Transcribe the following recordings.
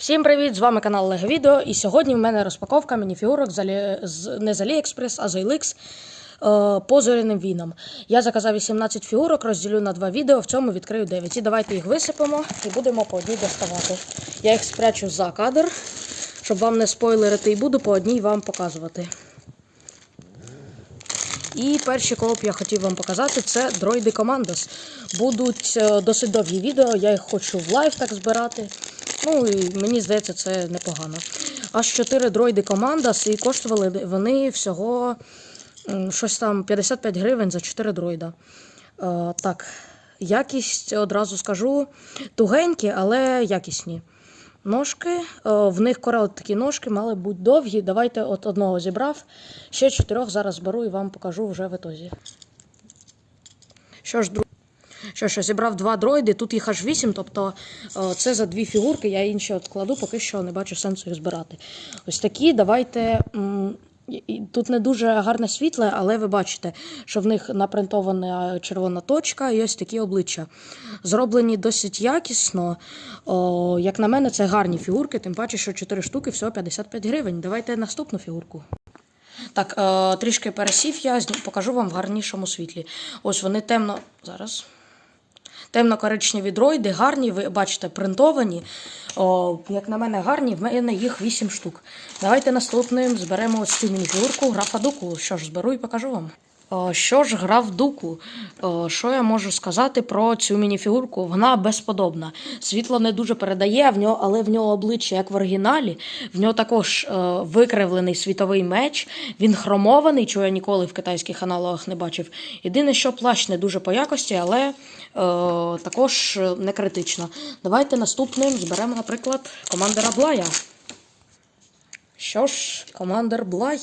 Всім привіт! З вами канал Lego Відео. І сьогодні в мене розпаковка мініфігурок Алі... з... не з AliExpress, а з OLX е, по зоряним війнам. Я заказав 18 фігурок, розділю на два відео, в цьому відкрию 9. І давайте їх висипемо і будемо по одній доставати. Я їх спрячу за кадр, щоб вам не спойлерити, і буду по одній вам показувати. І перші, кого я хотів вам показати, це дроїди Commandos. Будуть е, досить довгі відео, я їх хочу в лайв так збирати. Ну і мені здається, це непогано. Аж 4 дроїди Commandos і коштували вони всього щось там 55 гривень за 4 дроїда. Е, так, якість одразу скажу тугенькі, але якісні. Ножки, е, в них короткі такі ножки, мали бути довгі. Давайте от одного зібрав. Ще чотирьох зараз беру і вам покажу вже в ітозі. Що ж, друзі, що ж, зібрав два дроїди, тут їх аж вісім, тобто е, це за дві фігурки, я інші откладу, поки що не бачу сенсу їх збирати. Ось такі, давайте. Тут не дуже гарне світле, але ви бачите, що в них напринтована червона точка і ось такі обличчя. Зроблені досить якісно. О, як на мене, це гарні фігурки, тим паче, що 4 штуки всього 55 гривень. Давайте наступну фігурку. Так, е, трішки пересів я, покажу вам в гарнішому світлі. Ось вони темно. Зараз. Темно-коричневі дроїди, гарні, ви бачите, принтовані. О, як на мене, гарні, в мене їх 8 штук. Давайте наступним зберемо ось цю мініфігурку графа Дуку. Що ж, зберу і покажу вам. О, що ж граф Дуку? Що я можу сказати про цю мініфігурку? Вона безподобна. Світло не дуже передає, в нього, але в нього обличчя, як в оригіналі. В нього також е, викривлений світовий меч. Він хромований, чого я ніколи в китайських аналогах не бачив. Єдине, що плащ не дуже по якості, але е, також е, не критично. Давайте наступним зберемо, наприклад, командира Блая. Що ж, командир Блай.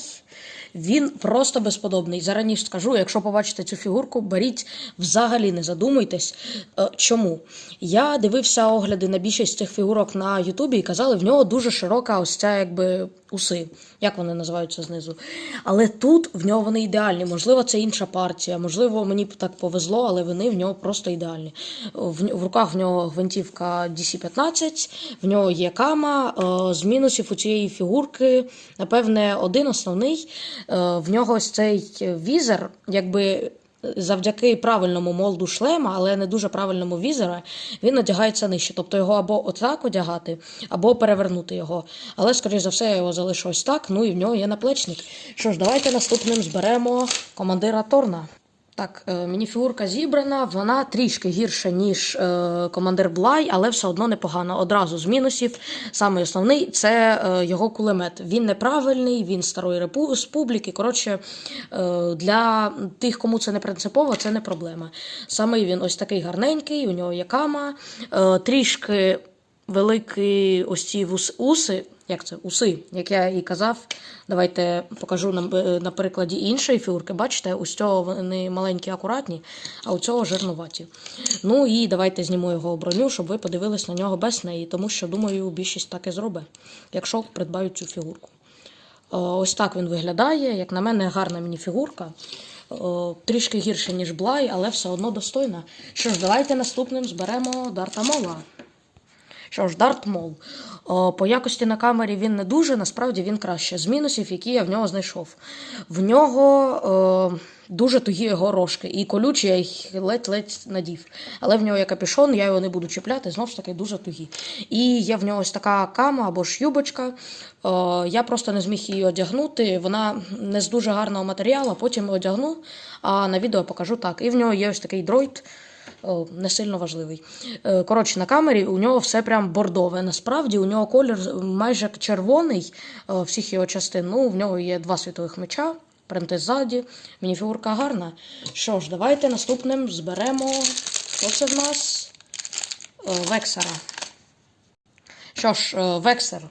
Він просто безподобний. Зараніше скажу, якщо побачите цю фігурку, беріть взагалі не задумуйтесь. Е, Чому? Я дивився огляди на більшість цих фігурок на Ютубі і казали, в нього дуже широка ось ця якби уси. Як вони називаються знизу. Але тут в нього вони ідеальні. Можливо, це інша партія. Можливо, мені б так повезло, але вони в нього просто ідеальні. В, в руках в нього гвинтівка DC-15, в нього є кама. Е, З мінусів у цієї фігурки, напевне, один основний. Е, В нього ось цей візер, якби. Завдяки правильному молду шлема, але не дуже правильному візера, він одягається нижче. Тобто його або отак одягати, або перевернути його. Але, скоріш за все, я його залишу ось так. Ну і в нього є наплечник. Що ж, давайте наступним зберемо командира Торна. Так, е, мініфігурка зібрана, вона трішки гірша, ніж е, командир Блай, але все одно непогано. Одразу з мінусів. Саме основний це е, його кулемет. Він неправильний, він старої республіки. Коротше, е, для тих, кому це не принципово, це не проблема. Саме він ось такий гарненький, у нього є кама, е, трішки великі ось ці уси. Як це? Уси, як я і казав. Давайте покажу на, е, на прикладі іншої фігурки. Бачите, ось цього вони маленькі, акуратні, а у цього жирнуваті. Ну і давайте зніму його броню, щоб ви подивились на нього без неї, тому що, думаю, більшість так і зробить, якщо придбають цю фігурку. Е, Ось так він виглядає. Як на мене, гарна мініфігурка. Е, Трішки гірше, ніж Блай, але все одно достойна. Що ж, давайте наступним зберемо Дарта Мола. Що ж, Дарт Мол. О, по якості на камері він не дуже, насправді він краще. З мінусів, які я в нього знайшов. В нього е, дуже тугі його рожки. І колючі я їх ледь-ледь надів. Але в нього є капюшон, я його не буду чіпляти, знову ж таки дуже тугі. І є в нього ось така кама або ж юбочка. Е, я просто не зміг її одягнути. Вона не з дуже гарного матеріалу, потім одягну, а на відео покажу так. І в нього є ось такий дроїд. О, не сильно важливий. Е, Коротше, на камері у нього все прям бордове. Насправді у нього колір майже червоний е, всіх його частин. Ну, в нього є два світових меча, принти ззаді. Мініфігурка гарна. Що ж, давайте наступним зберемо. Що це в нас? Е, Вексера. Що ж, е, Вексер.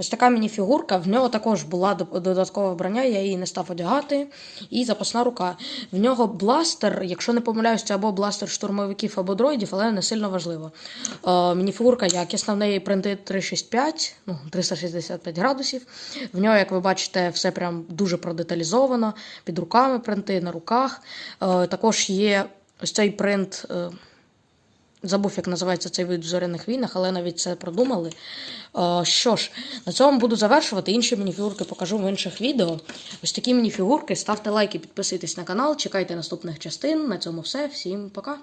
Ось така мініфігурка, в нього також була додаткова броня, я її не став одягати. І запасна рука. В нього бластер, якщо не помиляюсь, це або бластер штурмовиків, або дроїдів, але не сильно важливо. Е, мініфігурка якісна, в неї принти 365, ну, 365 градусів. В нього, як ви бачите, все прям дуже продеталізовано. Під руками принти, на руках. Е, також є ось цей принт. Е, Забув, як називається цей вид в зоряних війнах, але навіть це продумали. Е, що ж, на цьому буду завершувати. Інші мініфігурки покажу в інших відео. Ось такі мініфігурки. Ставте лайки, підписуйтесь на канал, чекайте наступних частин. На цьому все. Всім пока.